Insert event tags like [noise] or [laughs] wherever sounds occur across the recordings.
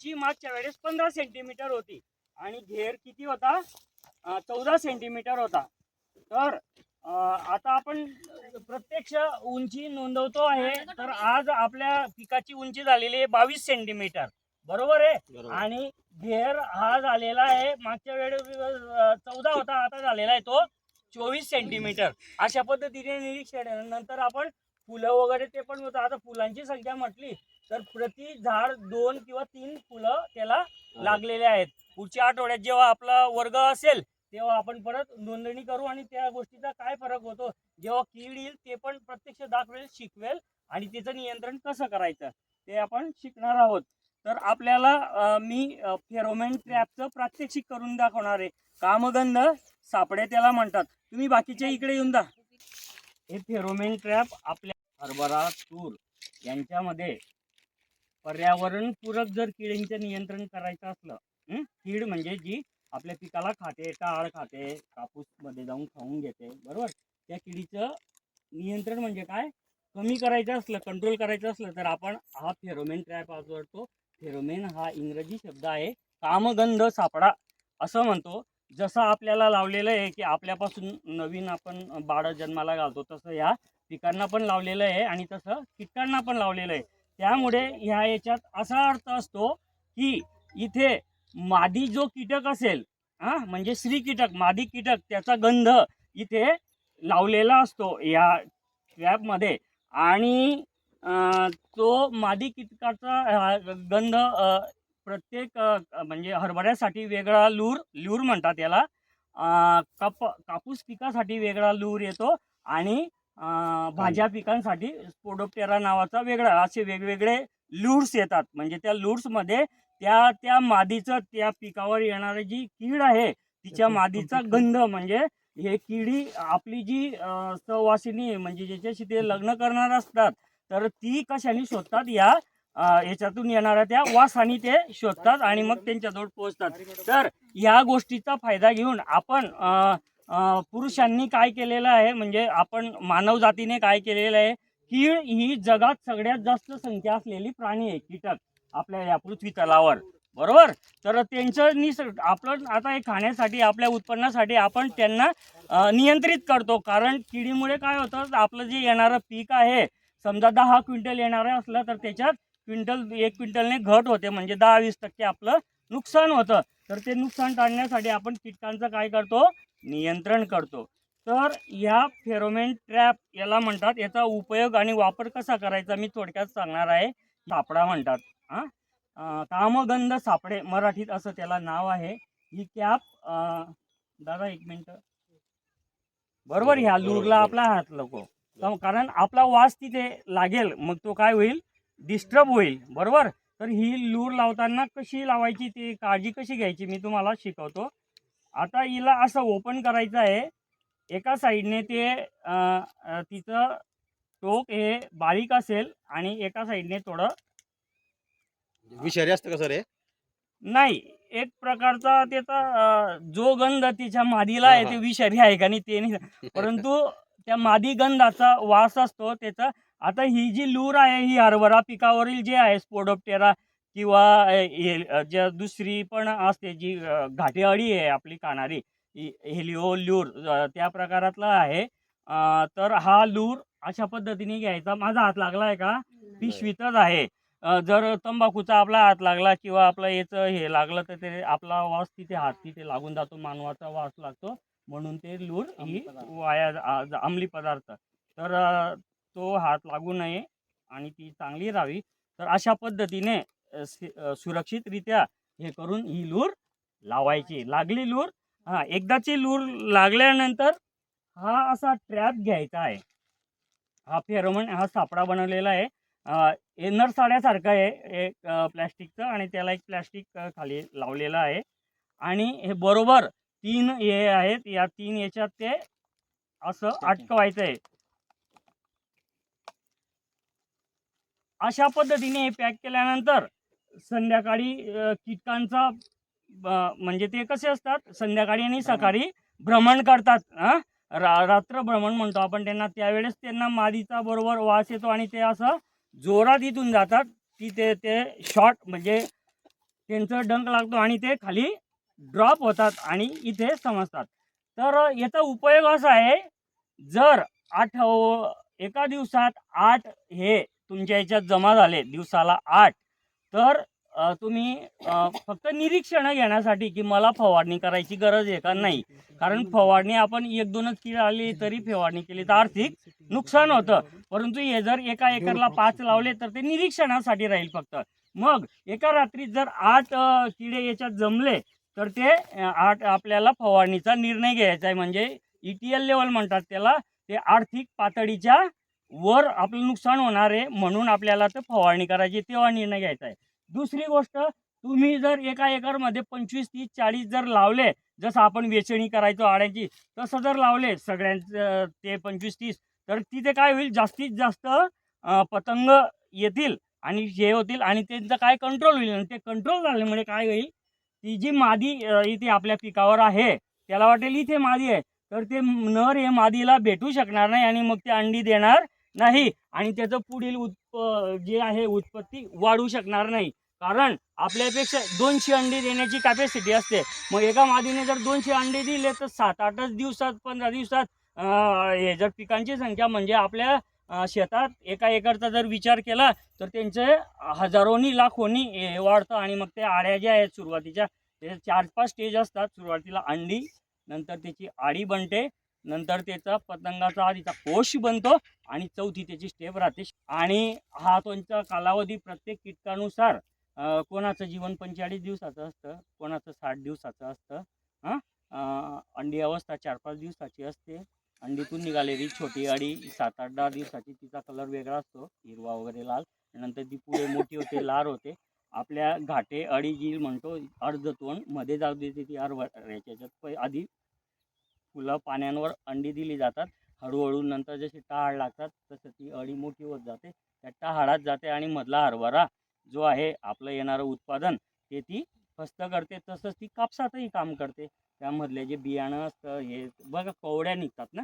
उंची मागच्या वेळेस पंधरा सेंटीमीटर होती. आणि घेर किती होता? चौदा सेंटीमीटर होता. तर आता आपण प्रत्यक्ष उंची नोंदवतो आहे तर आज आपल्या पिकाची उंची झालेली आहे बावीस सेंटीमीटर बरोबर आहे? आणि घेर हा झालेला आहे मागच्या वेळेस चौदा होता आता झालेला आहे तो चोवीस सेंटीमीटर अशा पद्धतीने निरीक्षण. नंतर आपण फुलं वगैरे ते पण होतं. आता फुलांची संख्या म्हटली तर प्रति झाड दोन किंवा तीन फुलं त्याला लागलेले आहेत. पुढच्या आठवड्यात जेव्हा आपला वर्ग असेल तेव्हा आपण परत नोंदणी करू आणि त्या गोष्टीचा काय फरक होतो? जेव्हा कीड येईल ते पण प्रत्यक्ष दाखवेल शिकवेल आणि त्याचं नियंत्रण कसं करायचं ते आपण शिकणार आहोत. तर आपल्याला मी फेरोमेन ट्रॅपचं प्रात्यक्षिक करून दाखवणार आहे. कामगंध सापडे त्याला म्हणतात. तुम्ही बाकीच्या इकडे येऊन जा. हे फेरोमेन ट्रॅप आपल्या हरभरा तूर यांच्यामध्ये पर्यावरण पूरक जर किडींचं नियंत्रण करायचं असलं कीड म्हणजे जी आपल्या पिकाला खाते टाळ खाते कापूसमध्ये जाऊन खाऊन घेते बरोबर? त्या किडीचं नियंत्रण म्हणजे काय? कमी करायचं असलं कंट्रोल करायचं असलं तर आपण हा फेरोमेन ट्रॅप वापरतो. फेरोमेन हा इंग्रजी शब्द आहे कामगंध सापडा. असं म्हणतो जसं आपल्याला लावलेलं आहे की आपल्यापासून नवीन आपण बाळ जन्माला घालतो तसं या पिकांना पण लावलेलं आहे आणि तसं कीटकांना पण लावलेलं आहे. त्यामुळे ह्या याच्यात असा अर्थ असतो की इथे मादी जो कीटक असेल हा म्हणजे स्त्री कीटक मादी कीटक त्याचा गंध इथे लावलेला असतो या ट्रॅपमध्ये आणि तो मादी कीटकाचा गंध प्रत्येक म्हणजे हरभऱ्यासाठी वेगळा लूर लूर म्हणतात याला. कप काप कापूस पिकासाठी वेगळा लूर येतो आणि भाज्या पिकांसाठी स्पोडोप्टेरा नावाचा वेगळा असे वेगवेगळे लूर्स येतात. म्हणजे त्या लूर्समध्ये त्या त्या मादीचं त्या पिकावर येणारी जी कीड आहे तिच्या मादीचा गंध म्हणजे हे किडी आपली जी आहे, म्हणजे ज्याच्याशी ते लग्न करणार असतात तर ती कशाने शोधतात? या याच्यातून येणाऱ्या त्या वासाने ते शोधतात आणि मग त्यांच्याजवळ पोहोचतात. तर या गोष्टीचा फायदा घेऊन आपण पुरुषांनी काय केलेलं आहे म्हणजे आपण मानव जातीने काय केलेलं आहे कीड ही जगात सगळ्यात जास्त संख्या असलेली प्राणी आहे कीटक आपल्या या पृथ्वी तलावर. बरोबर? तर त्यांचं निसर्ग आपण आता हे खाण्यासाठी आपल्या उत्पन्नासाठी आपण त्यांना नियंत्रित करतो. कारण किडीमुळे काय होतं आपलं जे येणारं पीक आहे समजा दहा क्विंटल येणारं असलं तर त्याच्यात क्विंटल एक क्विंटलने घट होते. म्हणजे दहा वीस टक्के आपलं नुकसान होतं. तर ते नुकसान टाळण्यासाठी आपण कीटकांचं काय करतो नियंत्रण करतो. तर ह्या फेरोमेन ट्रॅप याला म्हणतात. याचा उपयोग आणि वापर कसा करायचा मी थोडक्यात सांगणार आहे. सापडा म्हणतात. हां? कामगंध सापडे मराठीत असं त्याला नाव आहे. ही कॅप दादा एक मिनिट. बरोबर ह्या लूरला आपला हात तर कारण आपला वास तिथे लागेल मग तो काय होईल? डिस्टर्ब होईल. बरोबर? तर ही लूर लावताना कशी लावायची ती काळजी कशी घ्यायची मी तुम्हाला शिकवतो. आता हिला असं ओपन करायचं आहे. एका साईडने ते तिचं टोक हे बारीक असेल आणि एका साईडने थोडं विषारी असतं का सर हे? नाही एक प्रकारचा त्याचा जो गंध तिच्या मादीला आहे ते विषारी आहे का नाही ते नाही [laughs] परंतु त्या मादी गंधाचा वास असतो त्याचा आता ही जी लूर आहे ही हरभरा पिकावरील जे आहे स्पोडोप्टेरा किंवा हे ज्या दुसरी पण असते जी अ, घाटी अळी आहे आपली खाणारी हेलिओ लूर अ, त्या प्रकारातला आहे. अ, तर हा लूर अशा पद्धतीने घ्यायचा. माझा हात लागला आहे का? पिशवीतच आहे. अ, जर तंबाखूचा आपला हात लागला किंवा आपलं याचं हे लागलं तर ते आपला वास तिथे हात तिथे लागून जातो मानवाचा वास लागतो. म्हणून ते लूर ही वाया आ- ज- अंमली पदार्थ. तर अ, तो हात लागू नये आणि ती चांगली राहावी. तर अशा पद्धतीने सुरक्षितरित्या हे करून ही लूर लावायची. लागली लूर हां एकदाची लूर लागल्यानंतर हा असा ट्रॅप घ्यायचा आहे. हा फेरोमन हा सापडा बनवलेला आहे. एनर साड्यासारखं आहे एक प्लॅस्टिकचं आणि त्याला एक प्लॅस्टिक खाली लावलेलं आहे. आणि हे बरोबर तीन हे आहेत या तीन याच्यात ते असं अटकवायचं आहे अशा पद्धतीने हे पॅक केल्यानंतर संध्याकाळी कीटकांचा म्हणजे ते कसे असतात? संध्याकाळी आणि सकाळी भ्रमण करतात हां? रा रात्र भ्रमण म्हणतो आपण त्यांना. त्यावेळेस त्यांना मादीचा बरोबर वास येतो आणि ते असं जोरात इथून जातात. की ते ते शॉर्ट म्हणजे त्यांचं डंक लागतो आणि ते खाली ड्रॉप होतात आणि इथे समजतात. तर याचा उपयोग असा आहे जर आठ एका दिवसात आठ हे तुमच्या याच्यात जमा झाले दिवसाला आठ तर तुम्ही फक्त निरीक्षण घेण्यासाठी की मला फवारणी करायची गरज आहे का नाही? कारण फवारणी आपण एक दोनच किड आली तरी फवारणी केली तर आर्थिक नुकसान होतं. परंतु हे जर एका एकरला पाच लावले तर ते निरीक्षणासाठी राहील फक्त. मग एका रात्रीत जर आठ किडे याच्यात जमले तर ते आठ आपल्याला फवारणीचा निर्णय घ्यायचा आहे. म्हणजे ई टी एल लेवल म्हणतात त्याला. ते आर्थिक पातळीच्या वर आपलं नुकसान होणार आहे म्हणून आपल्याला तर फवारणी करायची तेव्हा निर्णय घ्यायचा आहे. दुसरी गोष्ट तुम्ही जर एका एकरमध्ये पंचवीस तीस चाळीस जर लावले जसं आपण वेचणी करायचो आड्याची तसं जर लावले सगळ्यांचं ते पंचवीस तीस तर तिथे काय होईल? जास्तीत जास्त पतंग येतील आणि हे होतील आणि त्यांचं काय कंट्रोल होईल? आणि ते कंट्रोल झाल्यामुळे काय होईल? ती जी मादी इथे आपल्या पिकावर आहे त्याला वाटेल इथे मादी आहे. तर ते नर हे मादीला भेटू शकणार नाही आणि मग ते अंडी देणार नाही. आणि त्याचं पुढील उत्प जे आहे उत्पत्ती वाढू शकणार नाही. कारण आपल्यापेक्षा दोनशे अंडी देण्याची कॅपॅसिटी असते. मग एका मादीने जर दोनशे अंडे दिले तर सात आठच दिवसात पंधरा दिवसात हे जर पिकांची संख्या म्हणजे आपल्या शेतात एका एकरचा जर विचार केला तर त्यांचे हजारोनी लाखोनी हे वाढतं. आणि मग ते आड्या ज्या आहेत सुरुवातीच्या ते चार पाच स्टेज असतात. सुरुवातीला अंडी नंतर त्याची आडी बनते. नंतर त्याचा पतंगाचा आधीचा कोश बनतो आणि चौथी त्याची स्टेप राहते. आणि हा त्यांचा कालावधी प्रत्येक कीटकानुसार कोणाचं जीवन पंचेचाळीस दिवसाचं असतं कोणाचं साठ दिवसाचं असतं हां? अंडी अवस्था चार पाच दिवसाची असते. अंडीतून निघालेली छोटी अडी सात आठ दहा दिवसाची तिचा कलर वेगळा असतो हिरवा वगैरे लाल. नंतर ती पुढे मोठी होते लाल होते. आपल्या घाटे अडी जी म्हणतो अर्धतोंडमध्ये जाऊ देते ती अर्व याच्यात प- आधी फुलं पाण्यांवर अंडी दिली जातात. हळूहळू नंतर जशी टाळ लागतात तसं ती अळी मोठी होत जाते. त्या टाळात जाते आणि मधला हरभरा जो आहे आपलं येणारं उत्पादन ते ती फस्त करते. तसंच ती कापसातही काम करते. त्यामधले जे बियाणं असतं हे बघा कवड्या निघतात ना?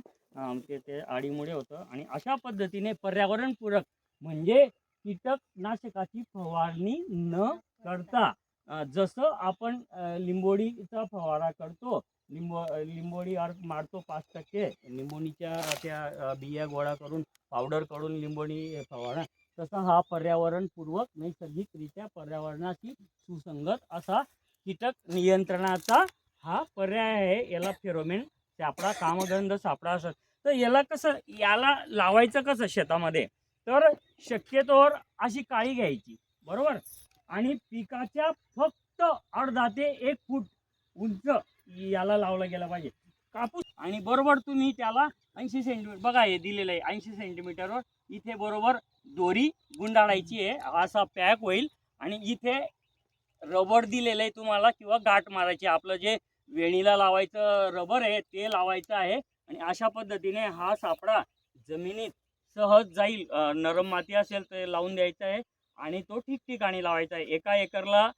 ते ते आडीमुळे होतं. आणि अशा पद्धतीने पर्यावरणपूरक म्हणजे कीटकनाशकाची फवारणी न करता जसं आपण लिंबोडीचा फवारा करतो लिंबो लिंबोडी अर्क मारतो पाच टक्के. लिंबोणीच्या त्या बिया गोळा करून पावडर करून लिंबोणी फवारा. तसा हा पर्यावरणपूर्वक नैसर्गिकरित्या पर्यावरणाशी सुसंगत असा कीटक नियंत्रणाचा हा पर्याय आहे. याला फेरोमेन सापळा कामगंध सापडा असं. तर याला कसं याला लावायचं कसं शेतामध्ये? तर शक्यतोवर अशी काळी घ्यायची. बरोबर? आणि पिकाच्या फक्त अर्धा ते एक फूट उंच याला लावला गेला पाहिजे. कापूस आणि बरोबर तुम्ही त्याला ऐंशी सेंटीमीटर बघा हे दिलेलं आहे ऐंशी सेंटीमीटरवर इथे बरोबर दोरी गुंडाळायची आहे असा पॅक होईल. आणि इथे रबर दिलेलं आहे तुम्हाला किंवा गाठ मारायची आपलं जे वेणीला लावायचं रबर आहे ते लावायचं आहे. आणि अशा पद्धतीने हा सापडा जमिनीत सहज जाईल. नरम माती असेल तर लावून द्यायचं आहे. आणि तो ठिकठिकाणी लावायचा आहे. एका एकरला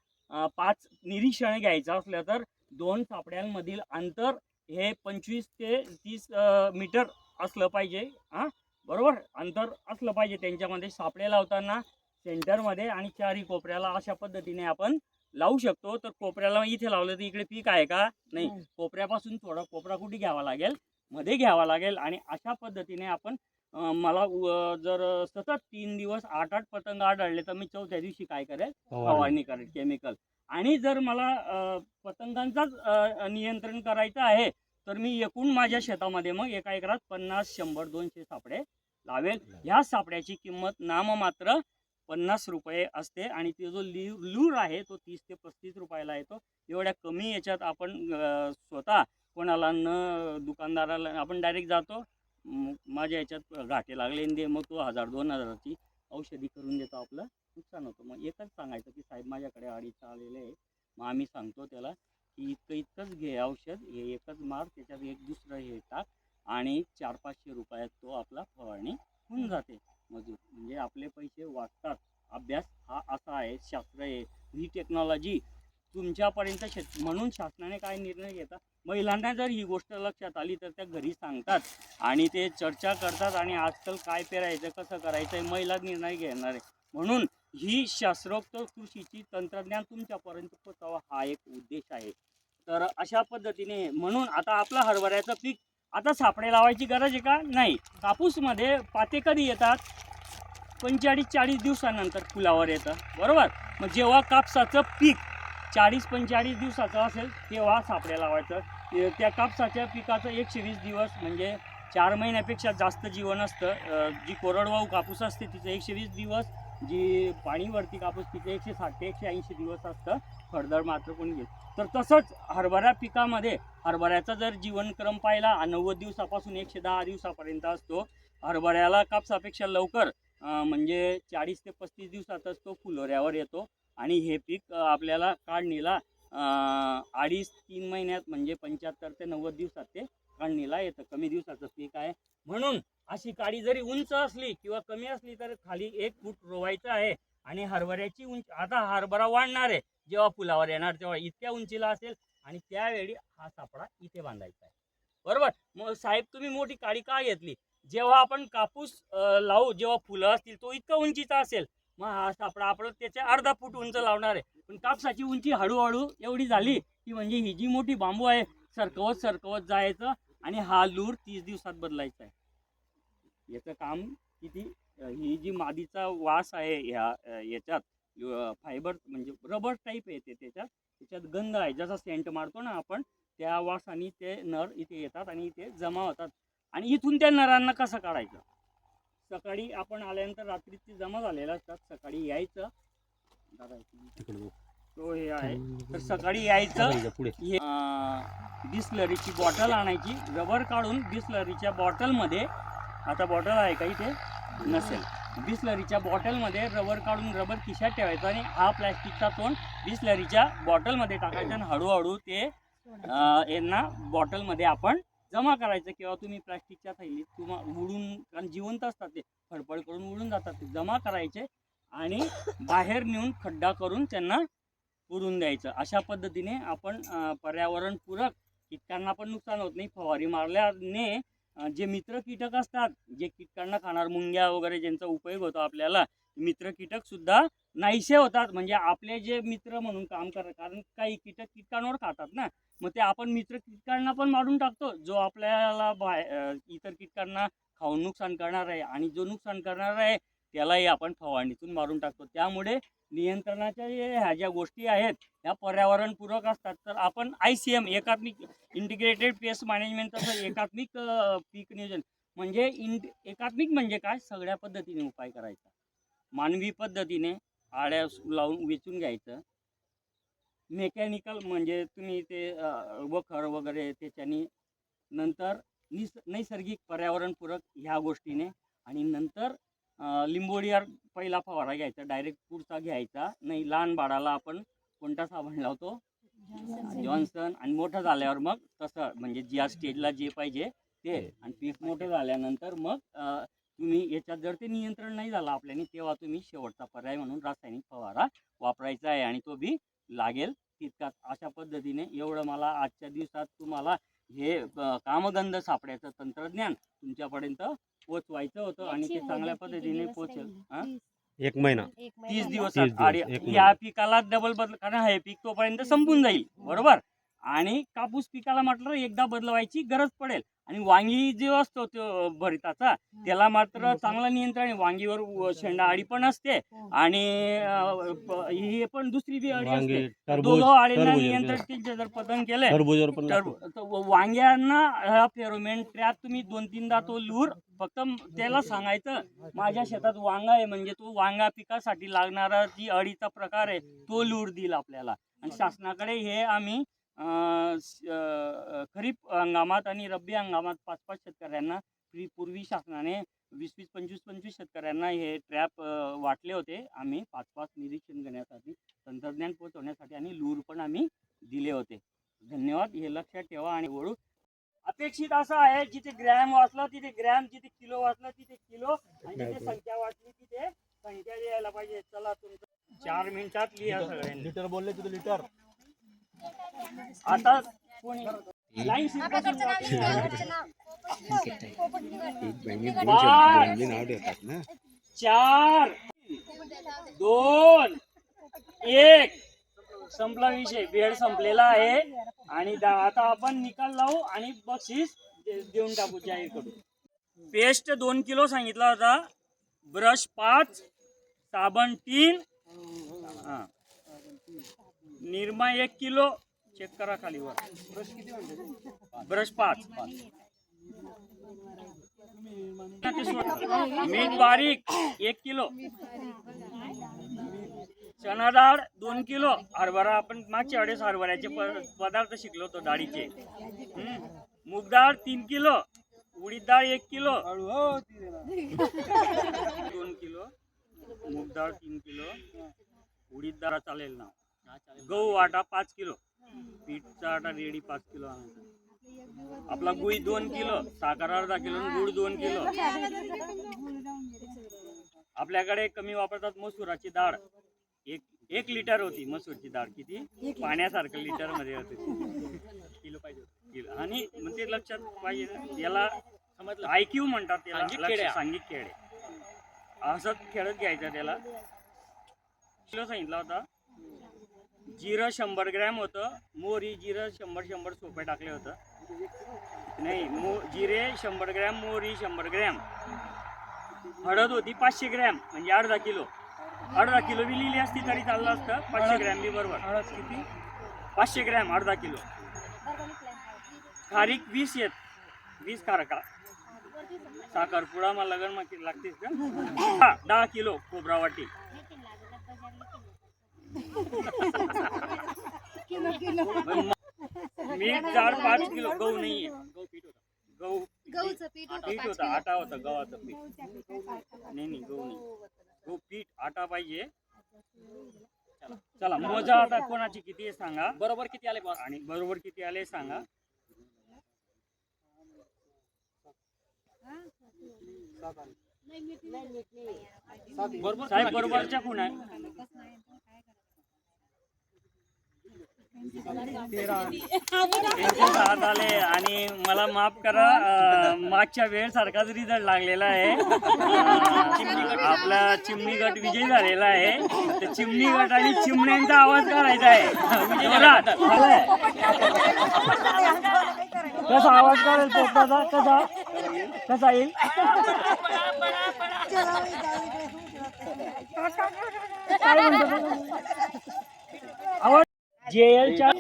पाच निरीक्षण घ्यायचं असलं तर दोन सापड्यांमधील अंतर हे पंचवीस ते तीस मीटर असलं पाहिजे हां? बरोबर? अंतर असलं पाहिजे त्यांच्यामध्ये. सापडे लावताना सेंटरमध्ये आणि चारही कोपऱ्याला अशा पद्धतीने आपण लावू शकतो. तर कोपऱ्याला इथे लावलं तर इकडे पीक आहे का? नाही. कोपऱ्यापासून थोडा कोपरा कुठे घ्यावा लागेल? मध्ये घ्यावा लागेल आणि अशा पद्धतीने आपण मला जर सतत तीन दिवस आठ आठ पतंग आढळले तर मी चौथ्या दिवशी काय करेल? फवारणी करेल. केमिकल आणि जर मला पतंगांचाच नियंत्रण करायचं आहे तर मी एकूण माझ्या शेतामध्ये मग एका एकरात पन्नास शंभर दोनशे सापडे लावेल. ह्या सापड्याची किंमत नाममात्र पन्नास रुपये असते आणि ते जो ली लूर आहे तो तीस ते पस्तीस रुपयाला येतो. एवढ्या कमी याच्यात आपण स्वतः कोणाला न दुकानदाराला आपण डायरेक्ट जातो म, माझ्या याच्यात घाटे लागले आणि दे मग तो हजार दोन हजाराची औषधी करून देतो आपलं. नुकसान होतं. मग एकच सांगायचं की साहेब माझ्याकडे अडीच आलेले आहे मग आम्ही सांगतो त्याला की इतकं इतकंच घे औषध हे एकच मार त्याच्यात एक दुसरं हे टाक आणि चार पाचशे रुपयात तो आपला फवारणी होऊन जाते. मजूर. म्हणजे आपले पैसे वाचतात. अभ्यास हा असा आहे शास्त्र आहे. ही टेक्नॉलॉजी तुमच्यापर्यंत शेत म्हणून शासनाने काय निर्णय घेतात महिलांना जर ही गोष्ट लक्षात आली तर त्या घरी सांगतात आणि ते चर्चा करतात आणि आजकाल काय पेरायचं कसं करायचं आहे महिला निर्णय घेणार आहे. म्हणून ही शास्त्रोक्त कृषीची तंत्रज्ञान तुमच्यापर्यंत पोहोचावं हा एक उद्देश आहे. तर अशा पद्धतीने म्हणून आता आपलं हरभऱ्याचं पीक आता सापडे लावायची गरज आहे का? नाही. कापूसमध्ये पाते कधी येतात? पंचेचाळीस चाळीस दिवसानंतर फुलावर येतं. बरोबर? मग जेव्हा कापसाचं पीक चाळीस पंचेचाळीस दिवसाचं असेल तेव्हा सापड्या लावायचं. त्या कापसाच्या पिकाचं एकशे वीस दिवस म्हणजे चार महिन्यापेक्षा जास्त जीवन असतं. जी कोरडवाहू कापूस असते तिचं एकशे वीस दिवस जी पाणीवरती कापूस तिचं एकशे साठ ते एकशे ऐंशी दिवस असतं फळदळ मात्र कोणी घेत. तर तसंच हरभरा पिकामध्ये हरभऱ्याचा जर जीवनक्रम पाहिला नव्वद दिवसापासून एकशे दहा दिवसापर्यंत असतो. हरभऱ्याला कापसापेक्षा लवकर म्हणजे चाळीस ते पस्तीस दिवसातच तो फुलोऱ्यावर येतो. आणि हे पीक आपल्याला काढणीला अडीच तीन महिन्यात म्हणजे पंच्याहत्तर ते नव्वद दिवसात ते काढणीला येतं. कमी दिवसाचं पीक आहे. म्हणून अशी काडी जरी उंच असली किंवा कमी असली तर खाली एक फूट रोवायचं आहे आणि हरभऱ्याची उंची आता हरभरा वाढणार आहे. जेव्हा फुलावर येणार तेव्हा इतक्या उंचीला असेल आणि त्यावेळी हा सापडा इथे बांधायचा आहे. बरोबर? मग साहेब तुम्ही मोठी काडी का घेतली? जेव्हा आपण कापूस लावू जेव्हा फुलं असतील तो इतका उंचीचा असेल. मग हा आपलं आपण त्याच्या अर्धा फूट उंच लावणार आहे. पण कापसाची उंची हळूहळू एवढी झाली की म्हणजे ही जी मोठी बांबू आहे सरकवत सरकवत जायचं आणि हा लूर तीस दिवसात बदलायचा आहे. याचं काम किती ही जी मादीचा वास आहे ह्या याच्यात फायबर म्हणजे रबर टाईप येते त्याच्यात त्याच्यात गंध आहे. जसा सेंट मारतो ना आपण त्या वासाने ते नर इथे येतात आणि इथे जमा होतात. आणि इथून त्या नरांना कसं काढायचं? सकाळी आपण आल्यानंतर रात्री ते जमा झालेलं असतात. सकाळी यायचं. तो हे आहे. तर सकाळी यायचं. हे बिस्लरीची बॉटल आणायची. रबर काढून बिस्लरीच्या बॉटलमध्ये आता बॉटल आहे का इथे? नसेल. बिस्लरीच्या बॉटलमध्ये रबर काढून रबर खिशात ठेवायचा आणि हा प्लॅस्टिकचा तोंड बिस्लरीच्या बॉटलमध्ये टाकायचा आणि हळूहळू ते यांना बॉटलमध्ये आपण जमा करायचं किंवा तुम्ही प्लास्टिकच्या थैलीत तुम्हा उडून कारण जिवंत असतात ते फडफड करून उडून जातात ते जमा करायचे आणि बाहेर नेऊन खड्डा करून त्यांना पुरून द्यायचं. अशा पद्धतीने आपण पर्यावरणपूरक कीटकांना पण नुकसान होत नाही. फवारी मारल्याने जे मित्र कीटक असतात जे कीटकांना खाणार मुंग्या वगैरे ज्यांचा उपयोग होतो आपल्याला मित्र कीटक सुद्धा नाहीसे होतात. म्हणजे आपले जे मित्र म्हणून काम करतात कारण काही कीटक कीटकांवर खातात ना. मग ते आपण मित्र कीटकांना पण मारून टाकतो. जो आपल्याला बाय इतर कीटकांना खाऊन नुकसान करणार आहे आणि जो नुकसान करणार आहे त्यालाही आपण फवारणीतून मारून टाकतो. त्यामुळे नियंत्रणाच्या ह्या ज्या गोष्टी आहेत ह्या पर्यावरणपूरक असतात. तर आपण आय सी एम एकात्मिक इंटिग्रेटेड पेस्ट मॅनेजमेंट तसं एकात्मिक पीक नियोजन म्हणजे इंट एकात्मिक म्हणजे काय? सगळ्या पद्धतीने उपाय करायचा. मानवी पद्धतीने आळ्या लावून वेचून घ्यायचं. मेकॅनिकल म्हणजे तुम्ही ते वखर वगैरे त्याच्यानी नंतर निस नैसर्गिक पर्यावरणपूरक ह्या गोष्टीने आणि नंतर अं, लिंबोळीवर पहिला फवारा घ्यायचा डायरेक्ट पुढचा घ्यायचा. नाही लहान बाळाला आपण कोणता साबण लावतो? जॉन्सन. आणि मोठं झाल्यावर मग तसं म्हणजे ज्या स्टेजला जे पाहिजे ते. आणि पीक मोठं झाल्यानंतर मग तुम्ही याच्यात जर ते नियंत्रण नाही झालं आपल्याने तेव्हा तुम्ही शेवटचा पर्याय म्हणून रासायनिक फवारा वापरायचा आहे. आणि तो बी लागेल तितकाच. अशा पद्धतीने एवढं मला आजच्या दिवसात तुम्हाला हे कामगंध सापड्याचं तंत्रज्ञान तुमच्यापर्यंत पोचवायचं होतं आणि ते चांगल्या पद्धतीने पोचेल हा? एक महिना. तीस दिवस आणि या पिकाला डबल बदल कारण हे पीक तोपर्यंत संपून जाईल बरोबर? आणि कापूस पिकाला म्हटलं एकदा बदलवायची गरज पडेल. आणि वांगी जो असतो तो भरिताचा त्याला मात्र चांगलं नियंत्रण आहे. वांगीवर व- शेंडा अळी पण असते. आणि अं, प- ही पण दुसरी बी अळी असते. दोघं अळींना टरबूज नियंत्रण जर पतंग केलं वांग्यांना हा फेरोमेन ट्रॅप तुम्ही दोन तीनदा तो लूर फक्त त्याला सांगायचं माझ्या शेतात वांगा आहे म्हणजे तो वांगा पिकासाठी लागणारा जी अळीचा प्रकार आहे तो लूर देईल आपल्याला. आणि शासनाकडे हे आम्ही खरीप हंगामात आणि रब्बी हंगामात पाच पाच शेतकऱ्यांना पूर्वी पूर्वी शासनाने वीस वीस पंचवीस पंचवीस शेतकऱ्यांना हे ट्रॅप वाटले होते. आम्ही पाच पाच निरीक्षण करण्यासाठी तंत्रज्ञान पोहोचवण्यासाठी आणि लूर पण आम्ही दिले होते. धन्यवाद. हे लक्षात ठेवा आणि वळू अपेक्षित असं आहे जिथे ग्रॅम वाचला तिथे ग्रॅम जिथे किलो वाचला तिथे किलो आणि जिथे संख्या वाचली तिथे संख्या यायला पाहिजे. चला तुमचं चार मिनिटात लिहा सगळ्यांनी. लिटर बोलले तुझं लिटर. आता लाईन चार दोन एक. संपला विषय. वेळ संपलेला आहे. आणि दा- आता आपण निकाल लावू आणि बक्षीस देऊन टाकू जाहीर करू पेस्ट दोन किलो सांगितला होता. ब्रश पाच साबण तीन. हा. निरमा एक किलो चेक करा खाली वर. ब्रश पाच. मीठ बारीक एक किलो. चना डाळ दोन किलो. हरभरा आपण मागच्या वेळेस हरभऱ्याचे पदार्थ शिकलो होतो डाळीचे. मूग डाळ तीन किलो. उडीद डाळ एक किलो. दोन किलो. मूग डाळ तीन किलो. उडीद डाळ चालेल ना. गहू आटा पाच किलो. पीठचा आटा रेडी पाच किलो आणायचा. आपला गुळ दोन किलो साखर अर्धा किलो आणि गुळ दोन किलो. आपल्याकडे कमी वापरतात मसुराची डाळ. एक एक लिटर होती मसूरची डाळ. किती? पाण्यासारखं लिटरमध्ये होती. किलो पाहिजे किलो. आणि मग ते लक्षात पाहिजे याला समजलं. आयक्यू म्हणतात त्याला. सांघिक खेळ असंच खेळत घ्यायचा त्याला. किलो सांगितला होता. जिरं शंभर ग्रॅम होतं. मोहरी जिरं शंभर शंभर सोपे टाकले होतं. नाही मो जिरे शंभर ग्रॅम मोहरी शंभर ग्रॅम. हळद होती पाचशे ग्रॅम म्हणजे अर्धा किलो. अर्धा किलो बी लिहिली असती तरी चाललं असतं. पाचशे ग्रॅम बी बरोबर. हळद किती? पाचशे ग्रॅम अर्धा किलो. खारीक वीस येत. वीस खारका. साखरपुडा मला लगन लागतेच का? हा, दहा किलो खोबरा वाटी मीठ जाड पाच किलो गहू नाहीये. गहू पीठ होता. गहू गहूचं पीठ होतं पीठ पाच होता किलो. आटा होता गव्हाचं पीठ. नाही नाही गहू नाही. गहू पीठ आटा पाहिजे. चला. मोजा आता कोणाची किती आहे सांगा. बरोबर किती आले बॉस आणि बरोबर किती आले सांगा. बरोबर साहेब बरोबरच्या कोण आहे? साथ आले आणि मला माफ करा मागच्या वेळ सारखाच रिझल्ट लागलेला आहे आपला चिमणी गट विजय झालेला आहे तर चिमणी गट आणि चिमण्यांचा आवाज करायचा आहे. कसा आवाज काढेल पोपटाचा कसा? कसा येईल? काय म्हणतो? जेएलच्या